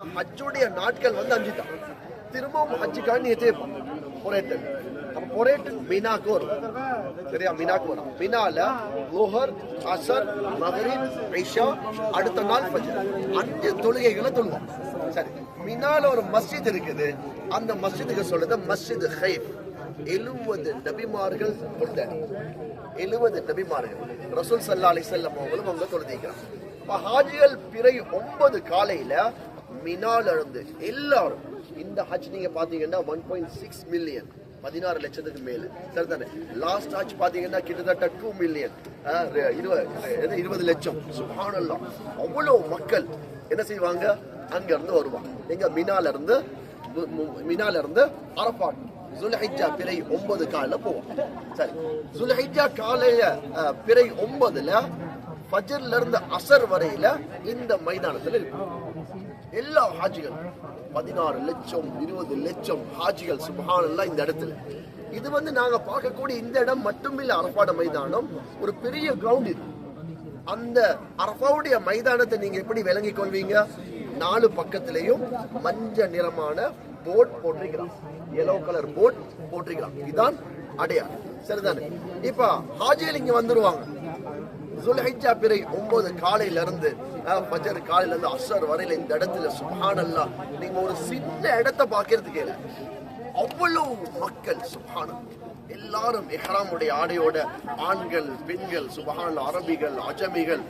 ஹஜ்ஜுடைய நாட்கள் வந்து அஞ்சு தான் திரும்பவும் ஹஜ்ஜுக்காக நீ தேய்ப்பான் பொரேட்டன். அப்ப பொரேட்டன் மினாக்கு வரும் சரியா மினாக்கு வரும் மினால லோஹர் அசர் மகரிப் ஐஷா அடுத்த நாள் ஃபஜ்ர். அஞ்சு தொழுகைகளை தொழுவோம். சரி மினால ஒரு மஸ்ஜித் இருக்குது. அந்த மஸ்ஜிதுக்கு சொல்லுது மஸ்ஜித் ஹைஃப் எழுபது நபிமார்கள் கொண்ட எழுபது நபிமார்கள். ரசூல் சல்லா அலி செல்லம் அவங்களும் அவங்க தொழுதிக்கிறான் அப்ப ஹாஜிகள் பிறை ஒன்பது காலையில மினால இருந்து எல்லாரும் இந்த ஹஜ் நீங்க பாத்தீங்கன்னா ஒன் பாயிண்ட் சிக்ஸ் மில்லியன் பதினாறு லட்சத்துக்கு மேல. சரிதானே? லாஸ்ட் ஆச்சு பாத்தீங்கன்னா கிட்டத்தட்ட டூ மில்லியன் இருபது இருபது லட்சம். சுபானல்லாம் அவ்வளவு மக்கள் என்ன செய்வாங்க? அங்க இருந்து வருவாங்க. எங்க மினால இருந்து மினால இருந்து அரபாட் ஜுல்ஹிஜ்ஜா பிறை ஒன்பது காலில் போவோம். சரி. ஜுல்ஹிஜ்ஜா காலையில பிறை ஒன்பதுல ஃபஜர்ல இருந்து அசர் வரையில இந்த மைதானத்துல இருக்கும் எல்லா ஹாஜிகள் பதினாறு லட்சம் இருபது லட்சம் ஹாஜிகள் சுபஹானல்லா இந்த இடத்துல. இது வந்து நாங்க பார்க்கக்கூடிய இந்த இடம் மட்டுமில்லை அரபாட மைதானம். ஒரு பெரிய கிரவுண்ட் இது. அந்த அரபாவுடைய மைதானத்தை நீங்க எப்படி விளங்கிக் கொள்வீங்க? நாலு பக்கத்திலையும் மஞ்ச நிறமான போட் போட்டிருக்கிறான். எல்லோ கலர் போட் போட்டிருக்கிறான். இதுதான் அடையாளம் சரிதானே? இப்ப ஹாஜிகள் இங்க வந்துருவாங்க. சுல்ஹிஜ்ஜா பிறை ஒன்பது காலையில இருந்து அஹ், காலையில இருந்து அஸ்ஸர் வரையில இந்த இடத்துல சுப்ஹானல்லா. நீங்க ஒரு சின்ன இடத்த பார்க்கறதுக்கு அவ்வளவு மக்கள் சுப்ஹானம் எல்லாரும் இஹ்ராமுடைய ஆடையோட ஆண்கள் பெண்கள் சுபஹான அரபிகள் அஜமிகள்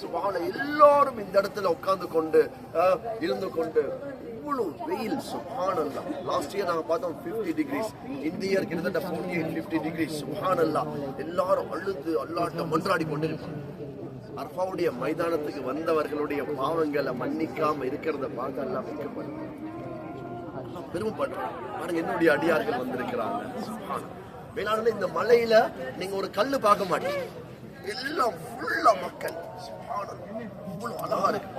சுபஹான எல்லாரும் இந்த இடத்துல உட்கார்ந்து கொண்டு இருந்து கொண்டு அவ்வளோ வெயில்? சுஹானல்லா. லாஸ்ட் இயர் நாங்கள் பார்த்தோம் 50 டிகிரிஸ் இந்த இயர் கிட்டத்தட்ட 48 50 டிகிரிஸ் சுஹானல்லா. எல்லாரும் அழுது அல்லாட்ட மன்றாடி கொண்டிருப்பாங்க. அர்ஃபாவுடைய மைதானத்துக்கு வந்தவர்களுடைய பாவங்களை மன்னிக்காம இருக்கிறத பார்த்து எல்லாம் வைக்கப்படுறாங்க பெருமைப்படுறாங்க பாருங்க என்னுடைய அடியார்கள் வந்திருக்கிறாங்க. சுப்ஹானல்லாஹ். வேளாண்மை இந்த மலையில நீங்க ஒரு கல்லு பார்க்க மாட்டீங்க. எல்லாம் ஃபுல்லா மக்கள். இவ்வளவு அழகா இருக்கு.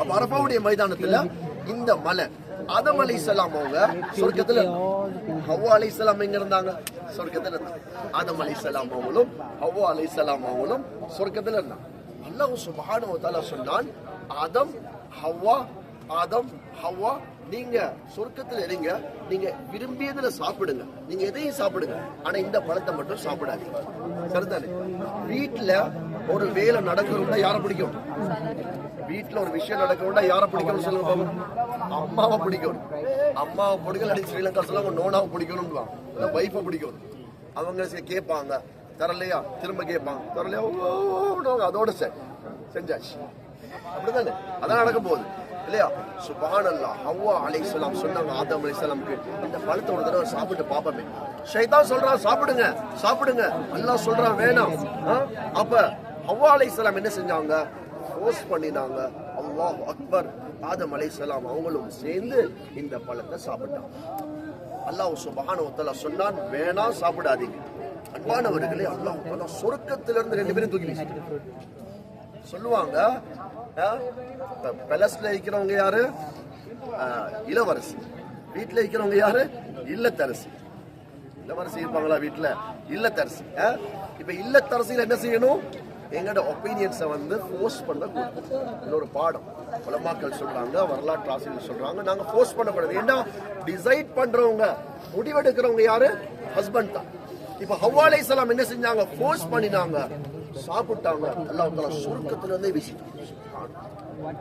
அப்ப அரபாவுடைய மைதானத்துல இந்த மலை. ஆதம் அலை அவங்க சொர்க்கத்துல இருந்தாங்க. அலி இஸ்லாம் எங்க இருந்தாங்க? சொர்க்கத்துல இருந்தாங்க. ஆதம் அலை அவங்களும் ஹவ்வா இஸ்லாம் அவங்களும் சொர்க்கத்துல இருந்தாங்க. அல்லாஹ் சுப்ஹானஹு வ தஆலா சொன்னான் ஆதம் ஹவ்வா ஆதம் ஹவ்வா நீங்க சொர்க்கத்துல இருங்க. நீங்க விரும்பியதுல சாப்பிடுங்க. நீங்க எதையும் சாப்பிடுங்க. ஆனா இந்த பழத்தை மட்டும் சாப்பிடாதீங்க. சரிதானே? வீட்டுல ஒரு வேலை நடக்கிறவங்க யாரை பிடிக்கும்? வீட்டில் ஒரு விஷயம் நடக்கணும்னா யாரை பிடிக்கணும் சொல்லுங்க பாப்போம் அம்மாவை பிடிக்கணும். அம்மாவை பிடிக்கல அடி ஸ்ரீலங்கா சொல்லுவாங்க நோனாவை பிடிக்கணும் இல்லை ஒய்ஃபை பிடிக்கணும். அவங்க கேட்பாங்க. தரலையா? திரும்ப கேட்பாங்க. தரலையா? ஓ, அதோட சார் செஞ்சாச்சு. அப்படிதானே? அதான் நடக்க போகுது. இல்லையா? சுபானல்லா ஹவ்வா அலைஹிஸ்ஸலாம் சொன்னாங்க ஆதம் அலைஹிஸ்ஸலாமுக்கு இந்த பழத்தை ஒரு தடவை சாப்பிட்டு பாப்பமே ஷைத்தான் சொல்றான் சாப்பிடுங்க சாப்பிடுங்க. அல்லாஹ் சொல்றான் வேணாம். ஆ? அப்ப ஹவ்வா அலைஹிஸ்ஸலாம் என்ன செஞ்சாங்க? ஃபோர்ஸ் பண்ணினாங்க. அல்லாஹ் அக்பர். ஆதம் அலைஹிஸ்ஸலாம் அவங்களும் சேர்ந்து இந்த பழத்தை சாப்பிட்டாங்க. அல்லாஹ் சுபஹான ஒத்தலா சொன்னான் வேணாம் சாப்பிடாதீங்க. அன்பானவர்களே அல்லாஹ் தஆலா சொருக்கத்திலிருந்து ரெண்டு பேரும் தூக்கி சொல்லுவாங்க பெலஸ்ல இருக்கிறவங்க யாரு? இளவரசி. வீட்டில் இருக்கிறவங்க யாரு? இல்லத்தரசி. இளவரசி இருப்பாங்களா வீட்டில் இல்லத்தரசி. இப்போ இல்லத்தரசியில் என்ன செய்யணும்? எங்களோட ஒப்பீனியன்ஸை வந்து ஃபோர்ஸ் பண்ண இன்னொரு பாடம். உலமாக்கள் சொல்கிறாங்க வரலாற்று ஆசிரியர் சொல்கிறாங்க நாங்கள் ஃபோர்ஸ் பண்ணக்கூடாது. ஏன்னா டிசைட் பண்ணுறவங்க முடிவெடுக்கிறவங்க யாரு? ஹஸ்பண்ட் தான். இப்போ ஹவ்வா சலாம் என்ன செஞ்சாங்க? ஃபோர்ஸ் பண்ணினாங்க. சாப்பிட்டாங்க. அல்லாஹ் தஆலா சுருக்கத்துல இருந்தே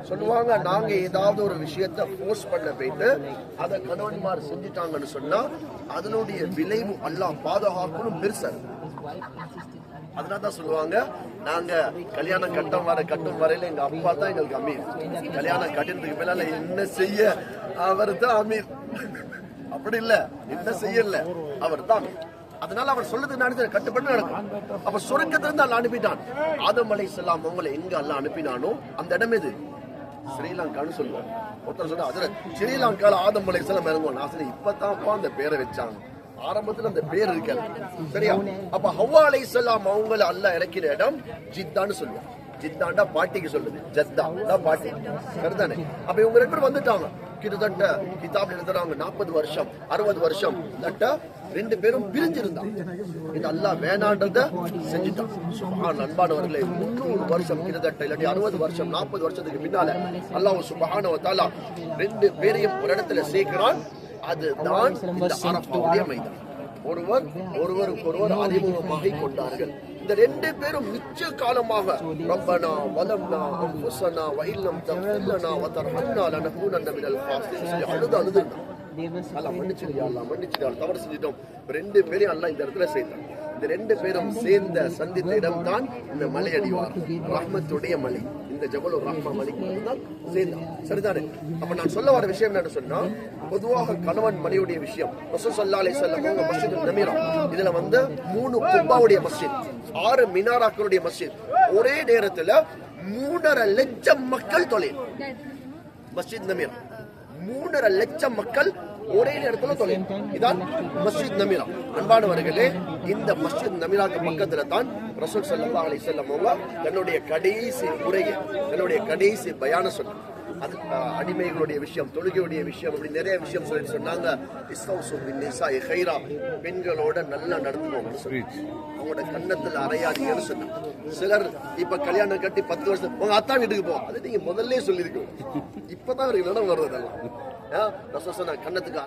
சொல்லுவாங்க நாங்க ஏதாவது ஒரு விஷயத்த போர்ஸ் பண்ண போயிட்டு அதை கணவன்மார் செஞ்சுட்டாங்கன்னு சொன்னா அதனுடைய விளைவு எல்லாம் பாதுகாக்கணும் பெருசா அதனால தான் சொல்லுவாங்க நாங்க கல்யாணம் கட்டம் வர கட்டும் வரையில எங்க அப்பா தான் எங்களுக்கு அமீர். கல்யாணம் கட்டினதுக்கு மேல என்ன செய்ய அவர் தான் அமீர். அப்படி இல்ல என்ன செய்யல அவர் தான் அமீர். அதனால அவர் சொல்லுது நடந்து கட்டுப்பட்டு நடக்கும். அப்ப சொர்க்கத்திலிருந்து அல்ல அனுப்பிட்டான். ஆதம் அலை செல்லாம் உங்களை எங்க அல்ல அனுப்பினானோ அந்த இடம் எது? ஸ்ரீலங்கான்னு சொல்லுவோம் ஒருத்தர் சொன்னா அதுல ஸ்ரீலங்கால ஆதம் அலை செல்லம் இறங்குவோம் நான் சரி அந்த பேரை வச்சாங்க. ஆரம்பத்துல அந்த பேர் இருக்காது. சரியா? அப்ப ஹவ்வா அலை சொல்லாம் அவங்கள அல்ல இறக்கிற இடம் ஜித்தான்னு சொல்லுவாங்க. ஜித்தாண்டா பாட்டிக்கு சொல்லுது. ஜத்தா தான் பாட்டி. சரிதானே? அப்ப இவங்க ரெண்டு பேரும் வந்துட்டாங்க. கிட்டத்தட்ட கிதாப் எழுதுறாங்க நாற்பது வருஷம் அறுபது வருஷம். தட்ட ரெண்டு பேரும் பிரிஞ்சிருந்தாங்க. இது அல்லா வேணான்றத செஞ்சுட்டான். சுபஹான் அன்பானவர்களே முன்னூறு வருஷம் கிட்டத்தட்ட இல்லாட்டி அறுபது வருஷம் நாற்பது வருஷத்துக்கு பின்னால அல்லாஹ் சுபஹான ரெண்டு பேரையும் ஒரு இடத்துல சேர்க்கிறான். அதுதான் இந்த அரபாவுடைய மைதானம். ஒருவர் ஒருவருக்கு ஒருவர் அறிமுகமாக கொண்டார்கள். இந்த ரெண்டு பேரும் மிச்ச காலமாக ரப்பனா வலம்னா அன்ஃபுஸனா வ இல்லம் தஃபில்லனா வ தர்ஹம்னா லனகூனன்ன மினல் ஃபாசிலின் அழுது அழுது அல்லாஹ் மன்னிச்சிடுயா அல்லாஹ் மன்னிச்சிடுயா தவறு செஞ்சிட்டோம். ரெண்டு பேரையும் அல்லாஹ் இந்த இடத்துல சேர்த்தான். இந்த ரெண்டு பேரும் சேர்ந்த சந்தித்த இடம்தான் இந்த மலை அடிவார் ரஹ்மத்துடைய மலை. இந்த ஜபலுர் ரஹ்மா மலைக்கு மட்டும்தான் சேர்ந்தான் சரிதானே? அப்ப நான் சொல்ல வர விஷயம் என்னன்னு சொன்னா பொதுவாக கணவன் மனைவியுடைய விஷயம். ரசூல் ஸல்லல்லாஹு அலைஹி வஸல்லம் மஸ்ஜித் நமீரா இதுல வந்து மூணு குப்பாவுடைய மஸ்ஜித் ஆறு மினாராக்களுடைய மஸ்ஜித். ஒரே நேரத்துல மூணரை லட்சம் மக்கள் தொலை மஸ்ஜித் நமீரா மூணரை லட்சம் மக்கள் ஒரே இடத்துல தொலை இதான் மஸ்ஜித் நமீரா. அன்பானவர்களே இந்த மஸ்ஜித் நமீராக்கு பக்கத்துல தான் ரசூல் சல்லா அலி செல்லம் அவங்க தன்னுடைய கடைசி உரையை தன்னுடைய கடைசி பயான சொன்னாங்க. அது அடிமைகளுடைய விஷயம் தொழுகையுடைய விஷயம் அப்படி நிறைய விஷயம் சொல்லி சொன்னாங்க. இஸ்தௌசு பின் நிசாஇ ஹைரா பெண்களோட நல்லா நடந்துக்கோங்கன்னு சொல்லி அவங்களோட கண்ணத்தில் அறையாதீங்கன்னு சொன்னாங்க. சிலர் இப்ப கல்யாணம் கட்டி பத்து வருஷம் உங்க அத்தா வீட்டுக்கு போ. அது நீங்க முதல்ல சொல்லியிருக்கோம் இப்பதான் இவருக்கு இடம் வருது அதெல்லாம் ரசம் சொன்ன கண்ணத்துக்கு